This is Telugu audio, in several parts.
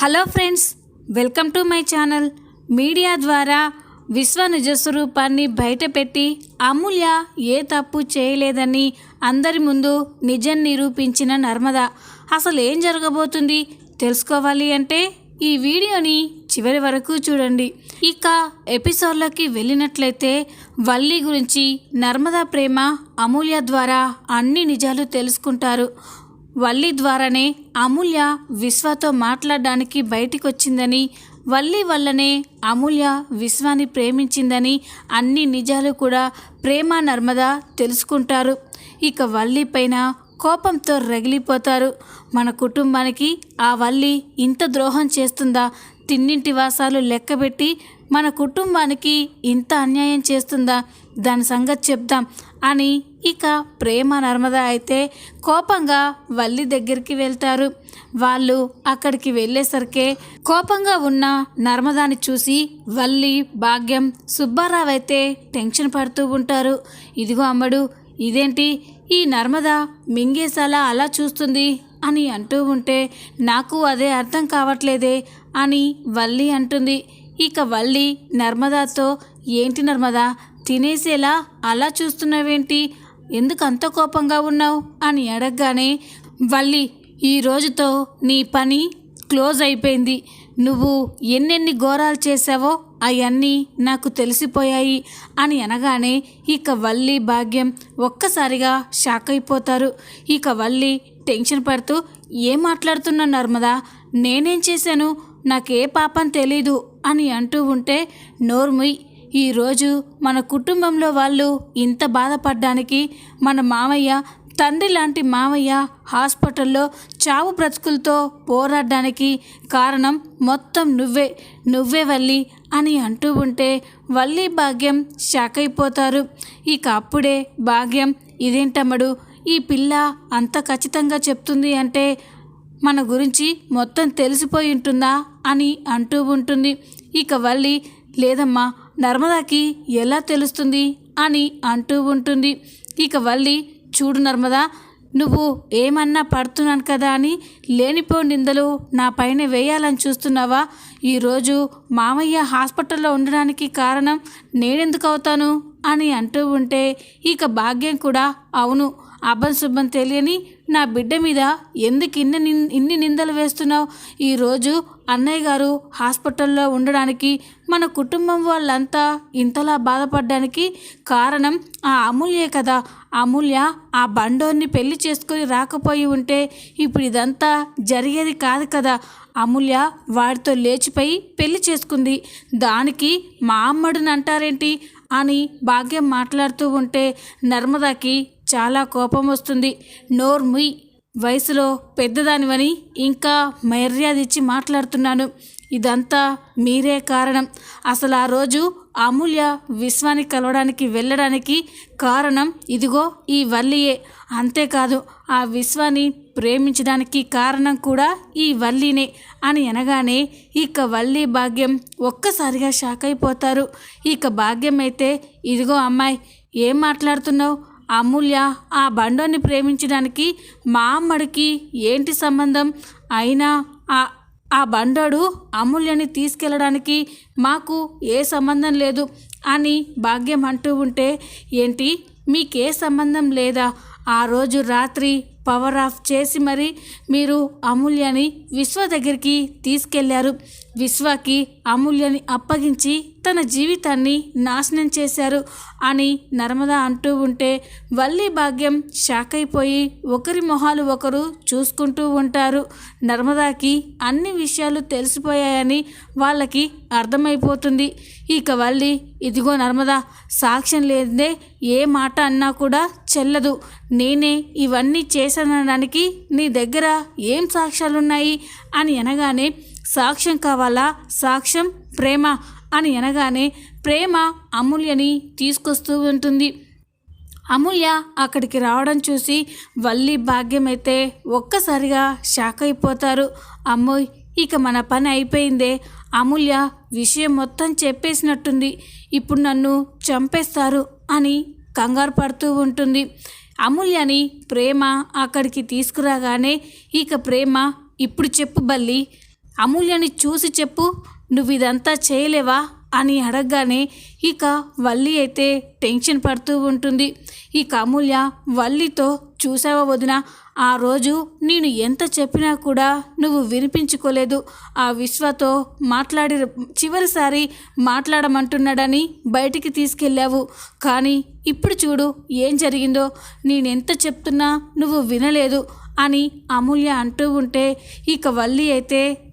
Hello friends welcome to my channel. Media ద్వారా విశ్వ నిజ స్వరూపాన్ని బయటపెట్టి అమూల్య ఏ తప్పు చేయలేదని అందరి ముందు నిజం నిరూపించిన నర్మద. అసలు ఏం జరగబోతుంది తెలుసుకోవాలి అంటే ఈ వీడియోని చివరి వరకు చూడండి. ఇక ఎపిసోడ్లోకి వెళ్ళినట్లయితే వల్లి గురించి నర్మదా ప్రేమ అమూల్య ద్వారా అన్ని నిజాలు తెలుసుకుంటారు. వల్లి ద్వారానే అమూల్య విశ్వతో మాట్లాడడానికి బయటికొచ్చిందని వల్లి వల్లనే అమూల్య విశ్వాన్ని ప్రేమించిందని అన్ని నిజాలు కూడా ప్రేమ నర్మద తెలుసుకుంటారు. ఇక వల్లి పైన కోపంతో రగిలిపోతారు. మన కుటుంబానికి ఆ వల్లి ఇంత ద్రోహం చేస్తుందా? తిన్నింటి వాసాలు లెక్కబెట్టి మన కుటుంబానికి ఇంత అన్యాయం చేస్తుందా? దాని సంగతి చెప్దాం. అని ఇక ప్రేమ నర్మద అయితే కోపంగా వల్లి దగ్గరికి వెళ్తారు. వాళ్ళు అక్కడికి వెళ్ళేసరికే కోపంగా ఉన్న నర్మదాని చూసి వల్లి భాగ్యం సుబ్బారావు అయితే టెన్షన్ పడుతూ ఉంటారు. ఇదిగో అమ్మడు ఇదేంటి? ఈ నర్మద మింగేసాలా అలా చూస్తుంది అని అంటూ ఉంటే నాకు అదే అర్థం కావట్లేదే అని వల్లి అంటుంది. ఇక వల్లి నర్మదాతో ఏంటి నర్మదా తినేసేలా అలా చూస్తున్నావేంటి? ఎందుకు అంత కోపంగా ఉన్నావు? అని అడగగానే వల్లి ఈ రోజుతో నీ పని క్లోజ్ అయిపోయింది. నువ్వు ఎన్నెన్ని ఘోరాలు చేశావో అవన్నీ నాకు తెలిసిపోయాయి అని అనగానే ఇక వల్లి భాగ్యం ఒక్కసారిగా షాక్ అయిపోతారు. ఇక వల్లి టెన్షన్ పడుతూ ఏం మాట్లాడుతున్నా నర్మదా? నేనేం చేశాను? నాకే పాపం తెలీదు అని అంటూ ఉంటే నోర్మి ఈరోజు మన కుటుంబంలో వాళ్ళు ఇంత బాధపడడానికి మన మామయ్య తండ్రి లాంటి మామయ్య హాస్పిటల్లో చావు బ్రతుకులతో పోరాడడానికి కారణం మొత్తం నువ్వే నువ్వే వల్లి అని అంటూ ఉంటే వల్లి భాగ్యం షాక్ అయిపోతారు ఇక అప్పుడే భాగ్యం ఇదేంటమ్మడు ఈ పిల్ల అంత ఖచ్చితంగా చెప్తుంది అంటే మన గురించి మొత్తం తెలిసిపోయి ఉంటుందా అని అంటూ ఉంటుంది. ఇక వల్లి లేదమ్మా నర్మదాకి ఎలా తెలుస్తుంది? అని అంటూ ఉంటుంది. ఇక వల్లి చూడు నర్మదా నువ్వు ఏమన్నా పడుతున్నాను కదా అని లేనిపో నిందలు నా పైన వేయాలని చూస్తున్నావా? ఈరోజు మామయ్య హాస్పిటల్లో ఉండడానికి కారణం నేనెందుకు అవుతాను? అని అంటూ ఉంటే ఇక భాగ్యం కూడా అవును. అబ్బం తెలియని నా బిడ్డ మీద ఎందుకు ఇన్ని నిన్ ఇన్ని నిందలు వేస్తున్నావు? ఈరోజు అన్నయ్య గారు హాస్పిటల్లో ఉండడానికి మన కుటుంబం వాళ్ళంతా ఇంతలా బాధపడడానికి కారణం ఆ అమూల్యే కదా. అమూల్య ఆ బండోర్ని పెళ్ళి చేసుకొని రాకపోయి ఉంటే ఇప్పుడు ఇదంతా జరిగేది కాదు కదా. అమూల్య వాడితో లేచిపోయి పెళ్ళి చేసుకుంది. దానికి మా అమ్మడిని అంటారేంటి అని భాగ్యం మాట్లాడుతూ ఉంటే నర్మదాకి చాలా కోపం వస్తుంది. నోర్ముయ్ వయసులో పెద్దదానివని ఇంకా మర్యాద ఇచ్చి మాట్లాడుతున్నాను. ఇదంతా మీరే కారణం. అసలు ఆ రోజు అమూల్య విశ్వాన్ని కలవడానికి వెళ్ళడానికి కారణం ఇదిగో ఈ వల్లియే. అంతేకాదు ఆ విశ్వాన్ని ప్రేమించడానికి కారణం కూడా ఈ వల్లినే అని అనగానే ఇక వల్లి భాగ్యం ఒక్కసారిగా షాక్ అయిపోతారు ఇక భాగ్యం అయితే ఇదిగో అమ్మాయి ఏం మాట్లాడుతున్నావు? అమూల్య ఆ బండోని ప్రేమించడానికి మా అమ్మడికి ఏంటి సంబంధం? అయినా ఆ ఆ బండోడు అమూల్యని తీసుకెళ్ళడానికి మాకు ఏ సంబంధం లేదు అని భాగ్యం అంటూ ఉంటే ఏంటి? మీకే సంబంధం లేదా? ఆ రోజు రాత్రి పవర్ ఆఫ్ చేసి మరి మీరు అమూల్యని విశ్వ దగ్గరికి తీసుకెళ్ళారు. విశ్వకి అమూల్యని అప్పగించి తన జీవితాన్ని నాశనం చేశారు అని నర్మద అంటూ ఉంటే వల్లి భాగ్యం షాక్ అయిపోయి ఒకరి మొహాలు ఒకరు చూసుకుంటూ ఉంటారు. నర్మదాకి అన్ని విషయాలు తెలిసిపోయాయని వాళ్ళకి అర్థమైపోతుంది. ఇక వల్లి ఇదిగో నర్మదా సాక్ష్యం లేదే ఏ మాట అన్నా కూడా చెల్లదు. నేనే ఇవన్నీ చేశానడానికి నీ దగ్గర ఏం సాక్ష్యాలున్నాయి? అని అనగానే సాక్ష్యం కావాలా? సాక్ష్యం ప్రేమ అని అనగానే ప్రేమ అమూల్యని తీసుకొస్తూ ఉంటుంది. అమూల్య అక్కడికి రావడం చూసి వల్లి భాగ్యమైతే ఒక్కసారిగా షాక్ అయిపోతారు. అమ్మోయ్ ఇక మన పని అయిపోయిందే. అమూల్య విషయం మొత్తం చెప్పేసినట్టుంది. ఇప్పుడు నన్ను చంపేస్తారు అని కంగారు పడుతూ ఉంటుంది. అమూల్యని ప్రేమ అక్కడికి తీసుకురాగానే ఇక ప్రేమ ఇప్పుడు చెప్పు బల్లి అమూల్యని చూసి చెప్పు నువ్వు ఇదంతా చేయలేవా? అని అడగగానే ఇక వల్లి అయితే టెన్షన్ పడుతూ ఉంటుంది. ఇక అమూల్య వల్లితో చూసావా వదిన? ఆ రోజు నేను ఎంత చెప్పినా కూడా నువ్వు వినిపించుకోలేదు. ఆ విశ్వతో మాట్లాడి చివరిసారి మాట్లాడమంటున్నాడని బయటికి తీసుకెళ్ళావు. కానీ ఇప్పుడు చూడు ఏం జరిగిందో. నేనెంత చెప్తున్నా నువ్వు వినలేదు అని అమూల్య అంటూ ఉంటే ఇక వల్లి అయితే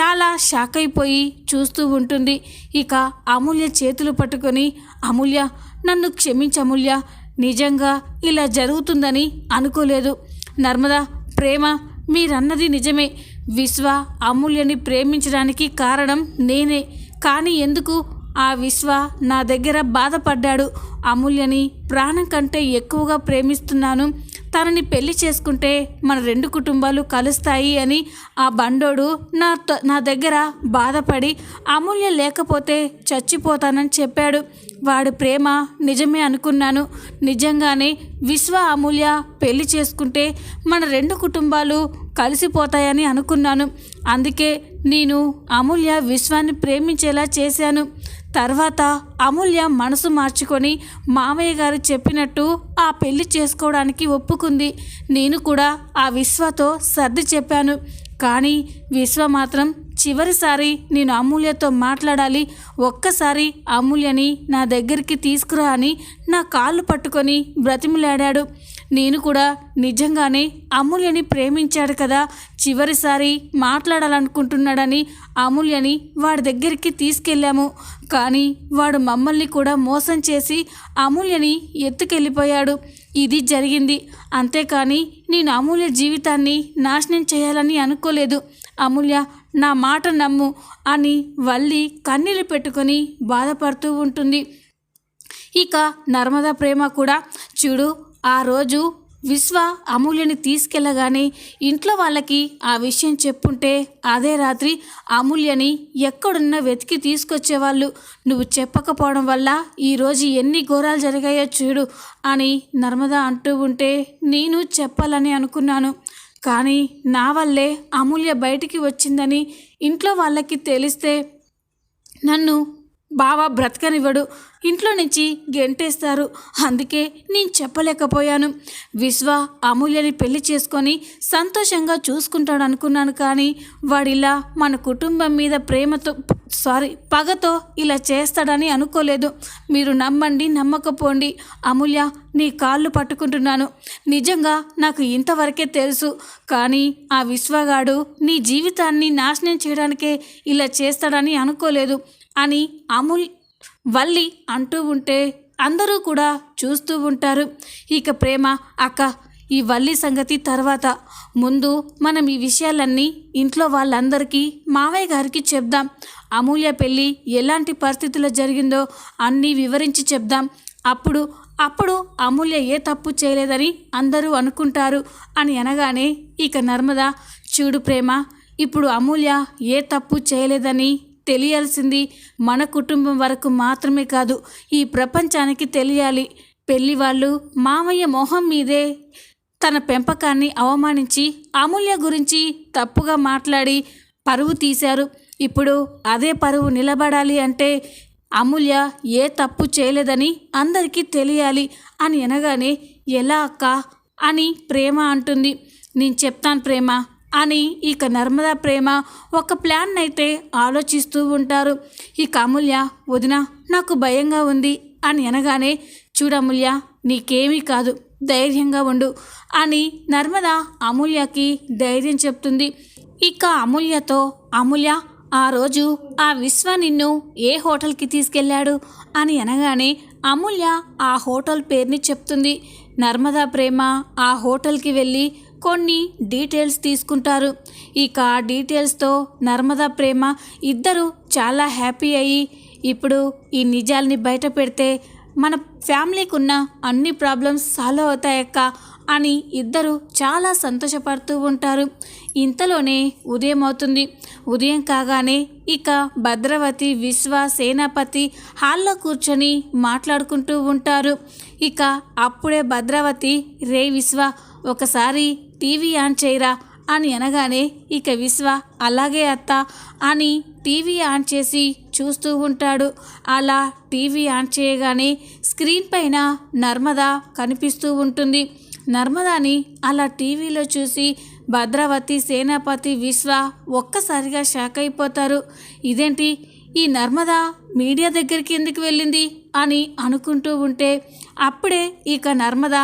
చాలా షాక్ అయిపోయి చూస్తూ ఉంటుంది. ఇక అమూల్య చేతులు పట్టుకొని అమూల్య నన్ను క్షమించమూల్య నిజంగా ఇలా జరుగుతుందని అనుకోలేదు. నర్మదా ప్రేమ మీరన్నది నిజమే. విశ్వ అమూల్యని ప్రేమించడానికి కారణం నేనే. కానీ ఎందుకు? ఆ విశ్వ నా దగ్గర బాధపడ్డాడు. అమూల్యని ప్రాణం కంటే ఎక్కువగా ప్రేమిస్తున్నాను. తనని పెళ్ళి చేసుకుంటే మన రెండు కుటుంబాలు కలుస్తాయి అని ఆ బండోడు నా త- నా దగ్గర బాధపడి అమూల్య లేకపోతే చచ్చిపోతానని చెప్పాడు. వాడు ప్రేమ నిజమే అనుకున్నాను. నిజంగానే విశ్వ అమూల్య పెళ్ళి చేసుకుంటే మన రెండు కుటుంబాలు కలిసిపోతాయని అనుకున్నాను. అందుకే నేను అమూల్య విశ్వాన్ని ప్రేమించేలా చేశాను. తర్వాత అమూల్య మనసు మార్చుకొని మామయ్య గారు చెప్పినట్టు ఆ పెళ్ళి చేసుకోవడానికి ఒప్పుకుంది. నేను కూడా ఆ విశ్వతో సర్ది చెప్పాను. కానీ విశ్వ మాత్రం చివరిసారి నేను అమూల్యతో మాట్లాడాలి. ఒక్కసారి అమూల్యని నా దగ్గరికి తీసుకురా అని నా కాళ్ళు పట్టుకొని బ్రతిమిలాడాడు. నేను కూడా నిజంగానే అమూల్యని ప్రేమించాడు కదా. చివరిసారి మాట్లాడాలనుకుంటున్నాడని అమూల్యని వాడి దగ్గరికి తీసుకెళ్ళాము. కానీ వాడు మమ్మల్ని కూడా మోసం చేసి అమూల్యని ఎత్తుకెళ్ళిపోయాడు. ఇది జరిగింది. అంతేకాని నేను అమూల్య జీవితాన్ని నాశనం చేయాలని అనుకోలేదు. అమూల్య నా మాట నమ్ము అని వల్లి కన్నీళ్ళు పెట్టుకొని బాధపడుతూ ఉంటుంది. ఇక నర్మదా ప్రేమ కూడా చూడు ఆ రోజు విశ్వ అమూల్యని తీసుకెళ్ళగానే ఇంట్లో వాళ్ళకి ఆ విషయం చెప్పుంటే అదే రాత్రి అమూల్యని ఎక్కడున్నా వెతికి తీసుకొచ్చేవాళ్ళు. నువ్వు చెప్పకపోవడం వల్ల ఈరోజు ఎన్ని ఘోరాలు జరిగాయో చూడు అని నర్మదా అంటూ ఉంటే నేను చెప్పాలని అనుకున్నాను. కానీ నా వల్లే అమూల్య బయటికి వచ్చిందని ఇంట్లో వాళ్ళకి తెలిస్తే నన్ను బావ బ్రతకనివ్వడు. ఇంట్లో నుంచి గెంటేస్తారు. అందుకే నేను చెప్పలేకపోయాను. విశ్వ అమూల్యని పెళ్ళి చేసుకొని సంతోషంగా చూసుకుంటాడు అనుకున్నాను కానీ వాడిలా మన కుటుంబం మీద ప్రేమతో సారీ పగతో ఇలా చేస్తాడని అనుకోలేదు. మీరు నమ్మండి నమ్మకపోండి. అమూల్య నీ కాళ్ళు పట్టుకుంటున్నాను. నిజంగా నాకు ఇంతవరకే తెలుసు. కానీ ఆ విశ్వగాడు నీ జీవితాన్ని నాశనం చేయడానికే ఇలా చేస్తాడని అనుకోలేదు. అని అమూల్ వల్లి అంటూ ఉంటే అందరూ కూడా చూస్తూ ఉంటారు. ఇక ప్రేమ అక్క ఈ వల్లి సంగతి తర్వాత. ముందు మనం ఈ విషయాలన్నీ ఇంట్లో వాళ్ళందరికీ మావయ్య గారికి చెప్దాం. అమూల్య పెళ్ళి ఎలాంటి పరిస్థితుల్లో జరిగిందో అన్నీ వివరించి చెప్దాం. అప్పుడు అప్పుడు అమూల్య ఏ తప్పు చేయలేదని అందరూ అనుకుంటారు అని అనగానే ఇక నర్మద చూడు ప్రేమ ఇప్పుడు అమూల్య ఏ తప్పు చేయలేదని తెలియాల్సింది మన కుటుంబం వరకు మాత్రమే కాదు ఈ ప్రపంచానికి తెలియాలి. పెళ్ళి వాళ్ళు మామయ్య మొహం మీదే తన పెంపకాన్ని అవమానించి అమూల్య గురించి తప్పుగా మాట్లాడి పరువు తీశారు. ఇప్పుడు అదే పరువు నిలబడాలి అంటే అమూల్య ఏ తప్పు చేయలేదని అందరికీ తెలియాలి అని అనగానే ఎలా అక్క? అని ప్రేమ అంటుంది. నేను చెప్తాను ప్రేమ అని ఇక నర్మదా ప్రేమ ఒక ప్లాన్ అయితే ఆలోచిస్తూ ఉంటారు. ఇక అమూల్య వదిన నాకు భయంగా ఉంది అని అనగానే చూడమూల్య నీకేమీ కాదు ధైర్యంగా ఉండు అని నర్మద అమూల్యకి ధైర్యం చెప్తుంది. ఇక అమూల్యతో అమూల్య ఆ రోజు ఆ విశ్వ నిన్ను ఏ హోటల్కి తీసుకెళ్ళాడు? అని అనగానే అమూల్య ఆ హోటల్ పేరుని చెప్తుంది. నర్మదా ప్రేమ ఆ హోటల్కి వెళ్ళి కొన్ని డీటెయిల్స్ తీసుకుంటారు. ఇక ఆ డీటెయిల్స్తో నర్మదా ప్రేమ ఇద్దరు చాలా హ్యాపీ అయ్యి ఇప్పుడు ఈ నిజాల్ని బయట పెడితే మన ఫ్యామిలీకి ఉన్న అన్ని ప్రాబ్లమ్స్ సాల్వ్ అవుతాయక్క అని ఇద్దరు చాలా సంతోషపడుతూ ఉంటారు. ఇంతలోనే ఉదయం అవుతుంది. ఉదయం కాగానే ఇక భద్రవతి విశ్వ సేనాపతి హాల్లో కూర్చొని మాట్లాడుకుంటూ ఉంటారు. ఇక అప్పుడే భద్రవతి రే విశ్వ ఒకసారి టీవీ ఆన్ చేయరా? అని అనగానే ఇక విశ్వ అలాగే అత్త అని టీవీ ఆన్ చేసి చూస్తూ ఉంటాడు. అలా టీవీ ఆన్ చేయగానే స్క్రీన్ పైన నర్మద కనిపిస్తూ ఉంటుంది. నర్మదాని అలా టీవీలో చూసి భద్రావతి సేనాపతి విశ్వ ఒక్కసారిగా షాక్ అయిపోతారు. ఇదేంటి? ఈ నర్మద మీడియా దగ్గరికి ఎందుకు వెళ్ళింది? అని అనుకుంటూ ఉంటే అప్పుడే ఇక నర్మద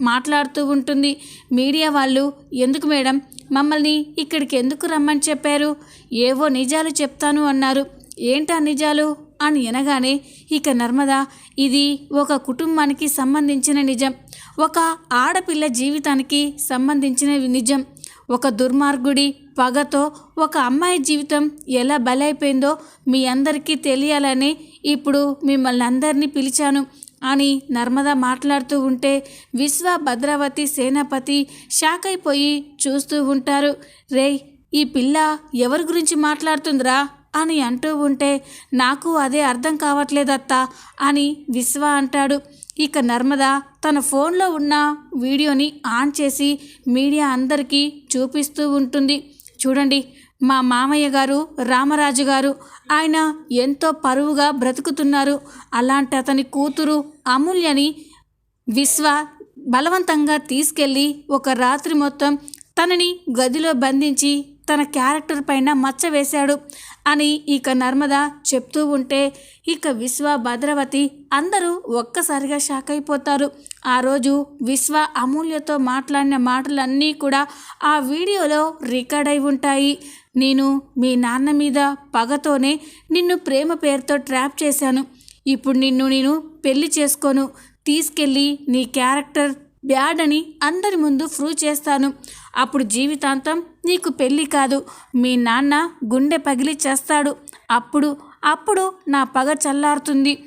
మాట్లాడుతూ ఉంటుంది. మీడియా వాళ్ళు ఎందుకు మేడం? మమ్మల్ని ఇక్కడికి ఎందుకు రమ్మని చెప్పారు? ఏవో నిజాలు చెప్తాను అన్నారు. ఏంటా నిజాలు? అని అనగానే ఇక నర్మద ఇది ఒక కుటుంబానికి సంబంధించిన నిజం. ఒక ఆడపిల్ల జీవితానికి సంబంధించిన నిజం. ఒక దుర్మార్గుడి పగతో ఒక అమ్మాయి జీవితం ఎలా బలైపోయిందో మీ అందరికీ తెలియాలని ఇప్పుడు మిమ్మల్ని అందరినీ పిలిచాను. అని నర్మద మాట్లాడుతూ ఉంటే విశ్వ భద్రావతి సేనాపతి షాక్ అయిపోయి చూస్తూ ఉంటారు. రేయ్ ఈ పిల్ల ఎవరి గురించి మాట్లాడుతుందిరా? అని అంటూ ఉంటే నాకు అదే అర్థం కావట్లేదత్తా అని విశ్వ అంటాడు. ఇక నర్మద తన ఫోన్లో ఉన్న వీడియోని ఆన్ చేసి మీడియా అందరికీ చూపిస్తూ ఉంటుంది. చూడండి మా మామయ్య గారు రామరాజు గారు ఆయన ఎంతో పరువుగా బ్రతుకుతున్నారు. అలాంటి అతని కూతురు అమూల్యని విశ్వ బలవంతంగా తీసుకెళ్ళి ఒక రాత్రి మొత్తం తనని గదిలో బంధించి తన క్యారెక్టర్ పైన మచ్చ వేశాడు అని ఇక నర్మద చెప్తూ ఉంటే ఇక విశ్వ భద్రవతి అందరూ ఒక్కసారిగా షాక్ అయిపోతారు. ఆ రోజు విశ్వ అమూల్యతో మాట్లాడిన మాటలన్నీ కూడా ఆ వీడియోలో రికార్డ్ అయి ఉంటాయి. నేను మీ నాన్న మీద పగతోనే నిన్ను ప్రేమ పేరుతో ట్రాప్ చేశాను. ఇప్పుడు నిన్ను నేను పెళ్ళి చేసుకోను. తీసుకెళ్ళి నీ క్యారెక్టర్ బ్యాడ్ అని అందరి ముందు ప్రూవ్ చేస్తాను. అప్పుడు జీవితాంతం నీకు పెళ్ళి కాదు. మీ నాన్న గుండె పగిలి చేస్తాడు. అప్పుడు అప్పుడు నా పగ చల్లారుతుంది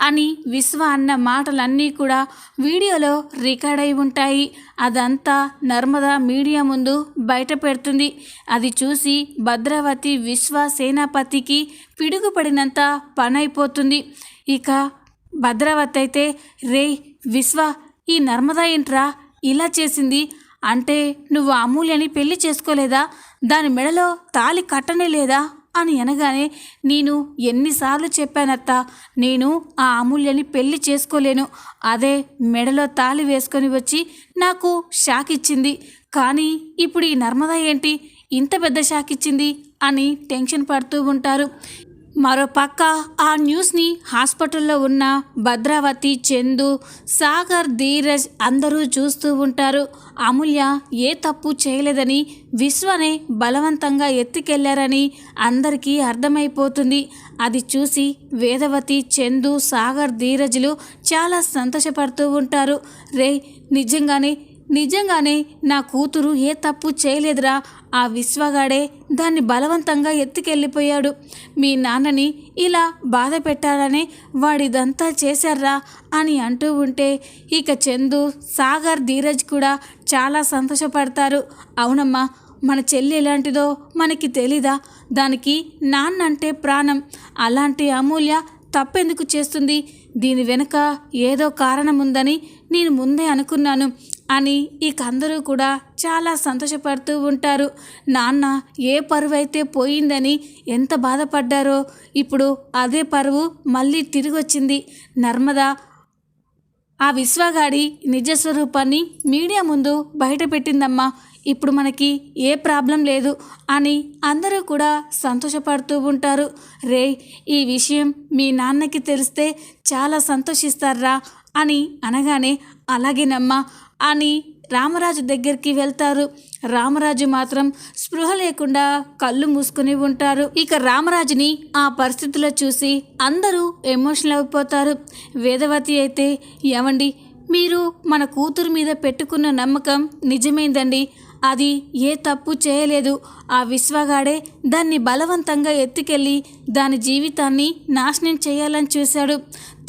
అని విశ్వ అన్న మాటలన్నీ కూడా వీడియోలో రికార్డ్ అయి ఉంటాయి. అదంతా నర్మద మీడియా ముందు బయట పెడుతుంది. అది చూసి భద్రావతి విశ్వ సేనాపతికి పిడుగుపడినంత పనైపోతుంది. ఇక భద్రావతి అయితే రే విశ్వ ఈ నర్మదా ఏంట్రా? ఇలా చేసింది? అంటే నువ్వు అమూల్యని పెళ్ళి చేసుకోలేదా? దాని మెడలో తాలి కట్టనే లేదా? అని అనగానే నేను ఎన్నిసార్లు చెప్పానత్త నేను ఆ అమూల్యని పెళ్ళి చేసుకోలేను. అదే మెడలో తాళి వేసుకొని వచ్చి నాకు షాక్ ఇచ్చింది. కానీ ఇప్పుడు ఈ నర్మదా ఏంటి? ఇంత పెద్ద షాక్ ఇచ్చింది? అని టెన్షన్ పడుతూ ఉంటారు. మరో పక్క ఆ న్యూస్ని హాస్పిటల్లో ఉన్న భద్రావతి చందు సాగర్ ధీరజ్ అందరూ చూస్తూ ఉంటారు. అమూల్య ఏ తప్పు చేయలేదని విశ్వనే బలవంతంగా ఎత్తుకెళ్ళారని అందరికీ అర్థమైపోతుంది. అది చూసి వేదవతి చందు సాగర్ ధీరజ్లు చాలా సంతోషపడుతూ ఉంటారు. రే నిజంగానే నిజంగానే నా కూతురు ఏ తప్పు చేయలేదురా. ఆ విశ్వగాడే దాన్ని బలవంతంగా ఎత్తుకెళ్ళిపోయాడు. మీ నాన్నని ఇలా బాధ పెట్టారని వాడిదంతా చేశారా అని అంటూ ఉంటే ఇక చందు సాగర్ ధీరజ్ కూడా చాలా సంతోషపడతారు. అవునమ్మా మన చెల్లి ఎలాంటిదో మనకి తెలీదా? దానికి నాన్న అంటే ప్రాణం. అలాంటి అమూల్య తప్పెందుకు చేస్తుంది? దీని వెనుక ఏదో కారణం ఉందని నేను ముందే అనుకున్నాను. అని ఇక అందరూ కూడా చాలా సంతోషపడుతూ ఉంటారు. నాన్న ఏ పరువు అయితే పోయిందని ఎంత బాధపడ్డారో ఇప్పుడు అదే పరువు మళ్ళీ తిరిగి వచ్చింది నర్మదా ఆ విశ్వగాడి నిజ స్వరూపాన్ని మీడియా ముందు బయట పెట్టిందమ్మా ఇప్పుడు మనకి ఏ ప్రాబ్లం లేదు అని అందరూ కూడా సంతోషపడుతూ ఉంటారు. రే ఈ విషయం మీ నాన్నకి తెలిస్తే చాలా సంతోషిస్తారా అని అనగానే అలాగేనమ్మా. అని రామరాజు దగ్గరికి వెళ్తారు. రామరాజు మాత్రం స్పృహ లేకుండా కళ్ళు మూసుకుని ఉంటారు. ఇక రామరాజుని ఆ పరిస్థితిలో చూసి అందరూ ఎమోషనల్ అయిపోతారు. వేదవతి అయితే ఏమండి మీరు మన కూతురు మీద పెట్టుకున్న నమ్మకం నిజమైందండి? అది ఏ తప్పు చేయలేదు. ఆ విశ్వగాడే దాన్ని బలవంతంగా ఎత్తుకెళ్ళి దాని జీవితాన్ని నాశనం చేయాలని చూశాడు.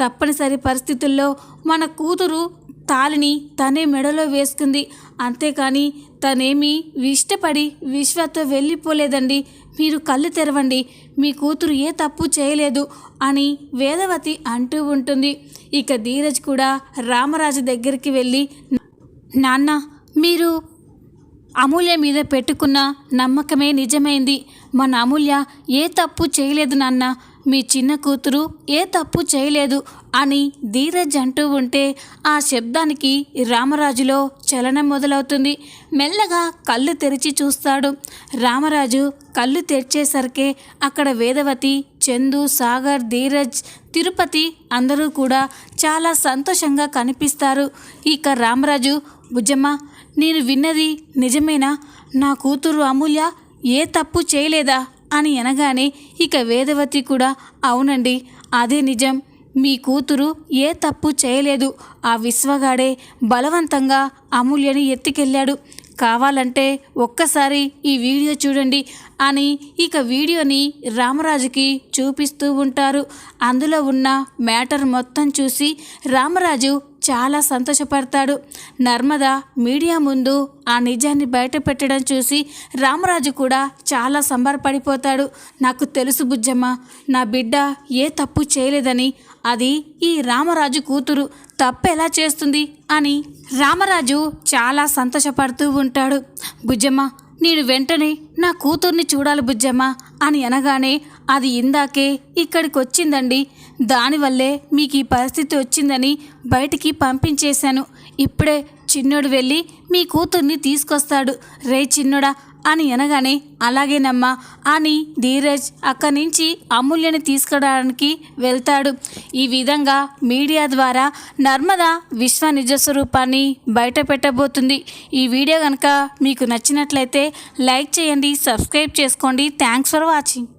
తప్పనిసరి పరిస్థితుల్లో మన కూతురు తాలిని తనే మెడలో వేసుకుంది. అంతేకాని తనేమీ ఇష్టపడి విశ్వతో వెళ్ళిపోలేదండి. మీరు కళ్ళు తెరవండి. మీ కూతురు ఏ తప్పు చేయలేదు అని వేదవతి అంటూ ఉంటుంది. ఇక ధీరజ్ కూడా రామరాజు దగ్గరికి వెళ్ళి నాన్న మీరు అమూల్య మీద పెట్టుకున్న నమ్మకమే నిజమైంది. మన అమూల్య ఏ తప్పు చేయలేదు నాన్న. మీ చిన్న కూతురు ఏ తప్పు చేయలేదు. అని ధీరజ్ అంటూ ఉంటే ఆ శబ్దానికి రామరాజులో చలనం మొదలవుతుంది. మెల్లగా కళ్ళు తెరిచి చూస్తాడు. రామరాజు కళ్ళు తెరిచేసరికే అక్కడ వేదవతి చందు సాగర్ ధీరజ్ తిరుపతి అందరూ కూడా చాలా సంతోషంగా కనిపిస్తారు. ఇక రామరాజు బుజ్జమ్మ నేను విన్నది నిజమేనా? నా కూతురు అమూల్య ఏ తప్పు చేయలేదా? అని అనగానే ఇక వేదవతి కూడా అవునండి అదే నిజం. మీ కూతురు ఏ తప్పు చేయలేదు. ఆ విశ్వగాడే బలవంతంగా అమూల్యని ఎత్తుకెళ్ళాడు. కావాలంటే ఒక్కసారి ఈ వీడియో చూడండి అని ఇక వీడియోని రామరాజుకి చూపిస్తూ ఉంటారు. అందులో ఉన్న మ్యాటర్ మొత్తం చూసి రామరాజు చాలా సంతోషపడతాడు. నర్మద మీడియా ముందు ఆ నిజాన్ని బయట పెట్టడం చూసి రామరాజు కూడా చాలా సంబరపడిపోతాడు. నాకు తెలుసు బుజ్జమ్మ నా బిడ్డ ఏ తప్పు చేయలేదని అది ఈ రామరాజు కూతురు తప్పెలా చేస్తుంది అని రామరాజు చాలా సంతోషపడుతూ ఉంటాడు. బుజ్జమ్మ నేను వెంటనే నా కూతుర్ని చూడాలి బుజ్జమ్మ అని అనగానే అది ఇందాకే ఇక్కడికి వచ్చిందండి దానివల్లే మీకు ఈ పరిస్థితి వచ్చిందని బయటికి పంపించేశాను. ఇప్పుడే చిన్నోడు వెళ్ళి మీ కూతుర్ని తీసుకొస్తాడు. రే చిన్నోడా అని అనగానే అలాగేనమ్మా అని ధీరజ్ అక్కడి నుంచి అమూల్యని తీసుకురావడానికి వెళ్తాడు. ఈ విధంగా మీడియా ద్వారా నర్మద విశ్వ నిజ స్వరూపాన్ని బయట పెట్టబోతుంది ఈ వీడియో కనుక మీకు నచ్చినట్లయితే లైక్ చేయండి సబ్స్క్రైబ్ చేసుకోండి. Thanks for watching